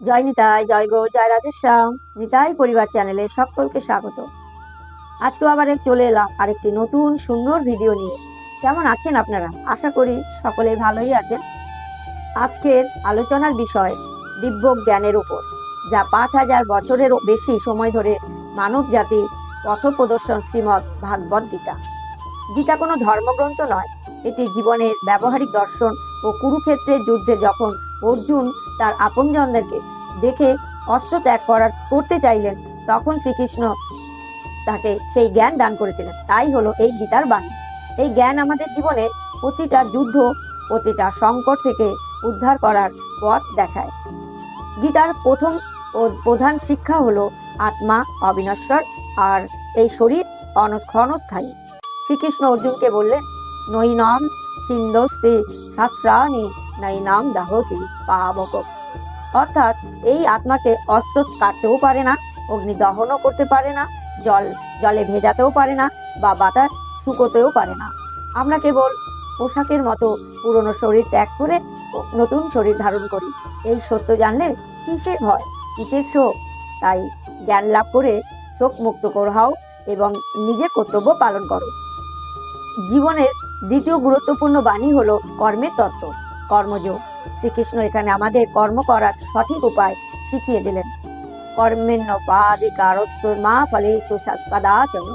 জয় নিতাই, জয় গৌর জয় রাধেশ্যাম নিতাই পরিবার চ্যানেলে সকলকে স্বাগত। আজকেও আবার চলে এলাম আরেকটি নতুন সুন্দর ভিডিও নিয়ে। কেমন আছেন আপনারা? আশা করি সকলে ভালোই আছেন। আজকের আলোচনার বিষয় দিব্য জ্ঞানের উপর, যা পাঁচ হাজার বছরেরও বেশি সময় ধরে মানব জাতি পথপ্রদর্শন শ্রীমৎ ভাগবত গীতা। গীতা কোনো ধর্মগ্রন্থ নয়, এটি জীবনের ব্যবহারিক দর্শন ও কুরুক্ষেত্রের যুদ্ধে যখন অর্জুন তার আপনজনদেরকে দেখে অস্ত্র ত্যাগ করার করতে চাইলেন। তখন শ্রীকৃষ্ণ তাকে সেই জ্ঞান দান করেছিলেন। তাই হলো এই গীতার বাণী। এই জ্ঞান আমাদের জীবনে প্রতিটা যুদ্ধ, প্রতিটা সংকট থেকে উদ্ধার করার পথ দেখায়। গীতার প্রথম ও প্রধান শিক্ষা হলো আত্মা অবিনশ্বর আর এই শরীর ক্ষণস্থায়ী। শ্রীকৃষ্ণ অর্জুনকে বললেন, নৈনম ছিন্দস্তে শাস্ত্রাণী নৈনাম দাহতি পাবক। অর্থাৎ এই আত্মাকে অস্ত্র কাটতেও পারে না, অগ্নি দহনও করতে পারে না, জল, জলে ভেজাতেও পারে না বা বাতাস শুকোতেও পারে না। আমরা কেবল পোশাকের মতো পুরনো শরীর ত্যাগ করে নতুন শরীর ধারণ করি। এই সত্য জানলে কিসের ভয়, কিসের শোক? তাই জ্ঞান লাভ করে শোক মুক্ত কর হও এবং নিজের কর্তব্য পালন করো। জীবনের দ্বিতীয় গুরুত্বপূর্ণ বাণী হলো কর্মের তত্ত্ব। কর্মযোগ। শ্রীকৃষ্ণ এখানে আমাদের কর্ম করার সঠিক উপায় শিখিয়ে দিলেন। কর্মেণ্য পাদিকারস্তর মা ফলে সুসাৎপাদাচন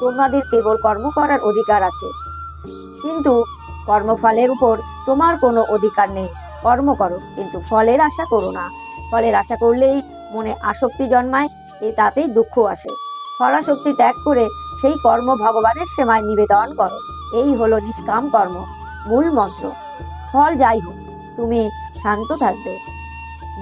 তোমাদের কেবল কর্ম করার অধিকার আছে। কিন্তু কর্মফলের উপর তোমার কোনো অধিকার নেই। কর্ম করো, কিন্তু ফলের আশা করো না। ফলের আশা করলেই মনে আসক্তি জন্মায়, এ তাতেই দুঃখ আসে। ফলাশক্তি ত্যাগ করে সেই কর্ম ভগবানের সেমায় নিবেদন করো। এই হলো নিষ্কাম কর্ম। মূল মন্ত্র। ফল যাই হোক, তুমি শান্ত থাকবে।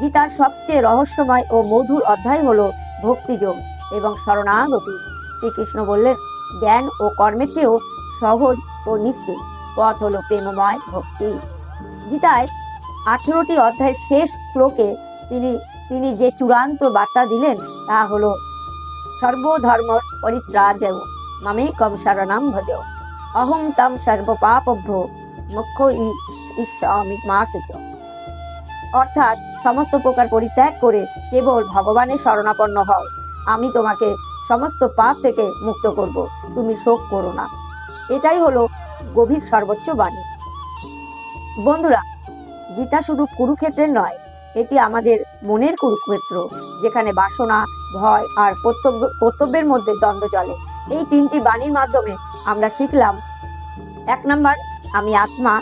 গীতার সবচেয়ে রহস্যময় ও মধুর অধ্যায় হলো ভক্তিযোগ এবং শরণাগতি। শ্রীকৃষ্ণ বললেন, জ্ঞান ও কর্মের চেয়েও সহজ ও নিশ্চিত পথ হলো প্রেমময় ভক্তি। গীতায় আঠেরোটি অধ্যায়ের শেষ শ্লোকে তিনি তিনি যে চূড়ান্ত বার্তা দিলেন, তা হলো, সর্বধর্ম পরিত্রাজয় মামে কম শরণাম ভজ। অহং তম সর্বপাপভ্য মুখ্য ঈশ্বামি মাসুচ অর্থাৎ সমস্ত প্রকার পরিত্যাগ করে কেবল ভগবানের শরণাপন্ন হও। আমি তোমাকে সমস্ত পাপ থেকে মুক্ত করব। তুমি শোক করো না। এটাই হলো গভীর সর্বোচ্চ বাণী। বন্ধুরা, গীতা শুধু কুরুক্ষেত্রের নয়, এটি আমাদের মনের কুরুক্ষেত্র, যেখানে বাসনা, ভয় আর কর্তব্য, কর্তব্যের মধ্যে দ্বন্দ্ব চলে। এই তিনটি বাণীর মাধ্যমে আমরা শিখলাম, এক নাম্বার, আমি আত্মা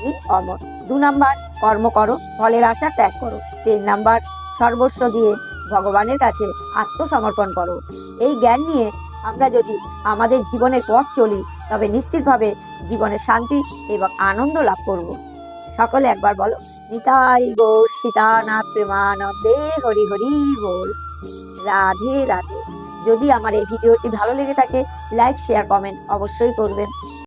আমি অমর দু নাম্বার, কর্ম করো, ফলের আশা ত্যাগ করো। তিন নাম্বার, সর্বস্ব দিয়ে ভগবানের কাছে আত্মসমর্পণ করো। এই জ্ঞান নিয়ে আমরা যদি আমাদের জীবনের পথ চলি, তবে নিশ্চিতভাবে জীবনে শান্তি এবং আনন্দ লাভ করব। সকলে একবার বলো, নিতাই গৌর সীতানাথ প্রেমানন্দে হরি হরি বল। রাধে রাধে। যদি আমার এই ভিডিওটি ভালো লেগে থাকে, লাইক, শেয়ার, কমেন্ট অবশ্যই করবেন।